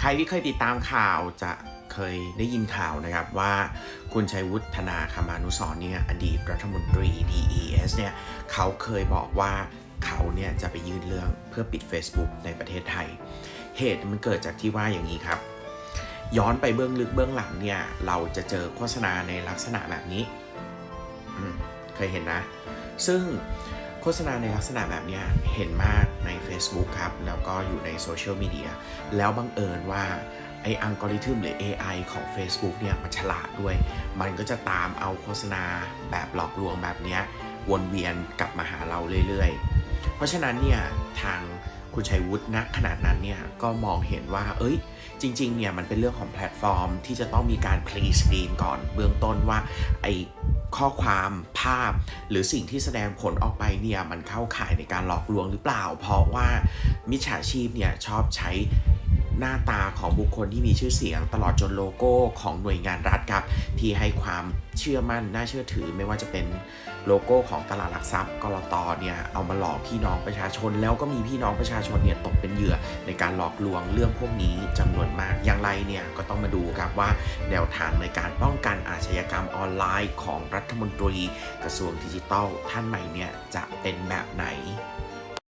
ใครที่เคยติดตามข่าวจะเคยได้ยินข่าวนะครับว่าคุณชัยวุฒนาคมานุสรเนี่ยอดีตรัฐมนตรี DES เนี่ยเขาเคยบอกว่าเขาเนี่ยจะไปยื่นเรื่องเพื่อปิด Facebook ในประเทศไทย เหตุมันเกิดจากที่ว่าอย่างนี้ครับ ย้อนไปเบื้องลึกเบื้องหลังเนี่ยเราจะเจอโฆษณาในลักษณะแบบนี้ เคยเห็นนะ ซึ่ง โฆษณาในลักษณะแบบนี้เห็นมากใน Facebook ครับ แล้วก็อยู่ในโซเชียลมีเดียแล้วบังเอิญว่าไออัลกอริทึมหรือ AI ของ Facebook เนี่ยมันฉลาดด้วย มันก็จะตามเอาโฆษณาแบบหลอกลวงแบบนี้วนเวียนกลับมาหาเราเรื่อยๆ เพราะฉะนั้นเนี่ยทางคุณชัยวุฒิณขนาดนั้นเนี่ยก็มองเห็นว่า เอ้ย จริง ๆ เนี่ยมันเป็นเรื่องของแพลตฟอร์มที่จะต้องมีการพรีสกรีนก่อนเบื้องต้นว่าไอ ข้อความภาพ หรือสิ่งที่แสดงผลออกไปเนี่ยมันเข้าข่ายในการหลอกลวงหรือเปล่า เพราะว่ามิจฉาชีพเนี่ยชอบใช้หน้าตาของบุคคลที่มีชื่อเสียง ตลอดจนโลโก้ของหน่วยงานรัฐครับ ที่ให้ความเชื่อมั่นน่าเชื่อถือ ไม่ว่าจะเป็นโลโก้ของตลาดหลักทรัพย์กรตเนี่ยเอามาหลอกพี่น้องประชาชน แล้วก็มีพี่น้องประชาชนเนี่ยตกเป็นเหยื่อในการหลอกลวงเรื่องพวกนี้จำนวนมากย ไรเนี่ยก็ต้องมาดูครับว่าแนวทางในการป้องกันอาชญากรรมออนไลน์ของรัฐมนตรี กระทรวงดิจิทัลท่านใหม่เนี่ยจะเป็นแบบไหน